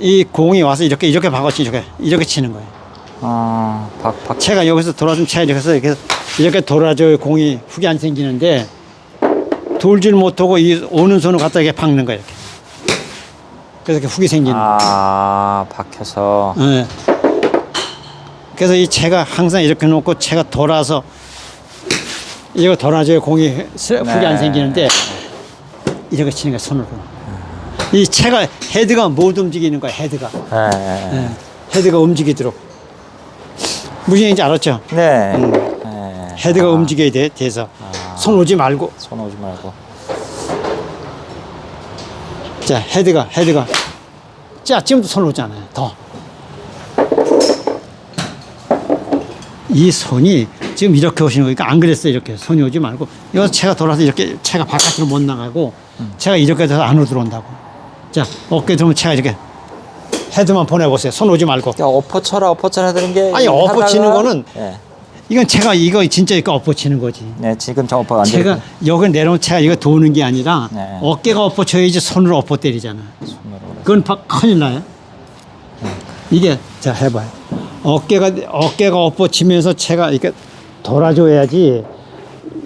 이 공이 와서 이렇게 이렇게 박아치 이렇게 이렇게 치는 거예요. 아, 박, 박. 채가 여기서 돌아주면 이렇게 해서 이렇게 이렇게 돌아줘야 공이 훅이 안 생기는데 돌질 못하고 이 오는 손을 갖다 이렇게 박는 거예요. 이렇게. 그래서 이렇게 훅이 생기는 거예요. 아, 박혀서. 예. 그래서 이 채가 항상 이렇게 놓고 채가 돌아서 이거 돌아줘야 공이 스- 훅이 네. 안 생기는데 이렇게 치는 거야 손으로. 이 채가 헤드가 못 움직이는 거야 헤드가. 네. 네. 예. 헤드가 움직이도록. 무슨 얘기인지 알았죠? 네. 음. 네. 헤드가 아, 움직여야 돼 돼서 손 오지 말고 손 오지 말고. 자 헤드가 헤드가 자 지금도 손 오잖아요 더이 손이 지금 이렇게 오시는 거니까 안 그랬어요 이렇게 손이 오지 말고 여기서 채가 돌아서 이렇게 채가 바깥으로 못 나가고 채가 이렇게 돼서 안으로 들어온다고 자 어깨 채가 이렇게 헤드만 보내보세요 손 오지 말고 그러니까 엎어쳐라 엎어쳐라 되는 게. 아니, 엎어치는 하다가- 거는 네. 이건 채가 이거 진짜 이거 엎어치는 거지 네, 지금 저 엎어 안 채가 되고. 여기 내려온 채가 이거 도는 게 아니라 네. 어깨가 엎어쳐야지 손으로 엎어 때리잖아. 그건 바- 큰일 나요. 이게 자 해봐요. 어깨가 어깨가 엎어치면서 채가 이렇게 돌아줘야지.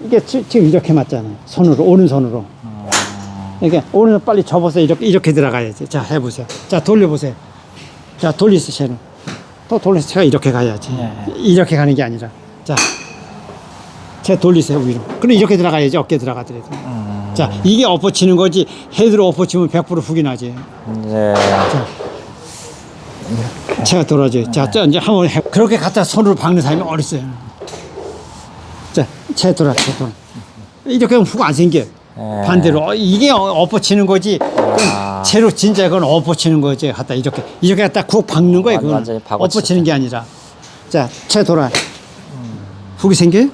이게 지- 지금 이렇게 맞잖아. 손으로 오른손으로. 이게 오른손 빨리 접어서 이렇게 이렇게 들어가야지. 자 해보세요. 자 돌려보세요. 자 돌리세요. 채는. 또 돌려서 채가 이렇게 가야지. 네. 이렇게 가는 게 아니라. 자. 채 돌리세요 위로. 그럼 이렇게 들어가야지 어깨 들어가더라도. 자 이게 엎어치는 거지 헤드로 엎어치면 100% 훅이 나지. 네. 채가 돌아줘요. 자, 자, 이제 한번 해. 그렇게 갖다 손으로 박는 사람이 어딨어요. 자, 채 돌아, 채 돌아. 이렇게 하면 훅 안 생겨. 네. 반대로. 어, 이게 어- 엎어치는 거지. 아. 채로 진짜 그건 엎어치는 거지. 갖다 이렇게. 이렇게 갖다 쿡 박는 거예요. 완- 그건. 완전히. 엎어치는 게 아니라. 자, 채 돌아. 훅이 생겨요?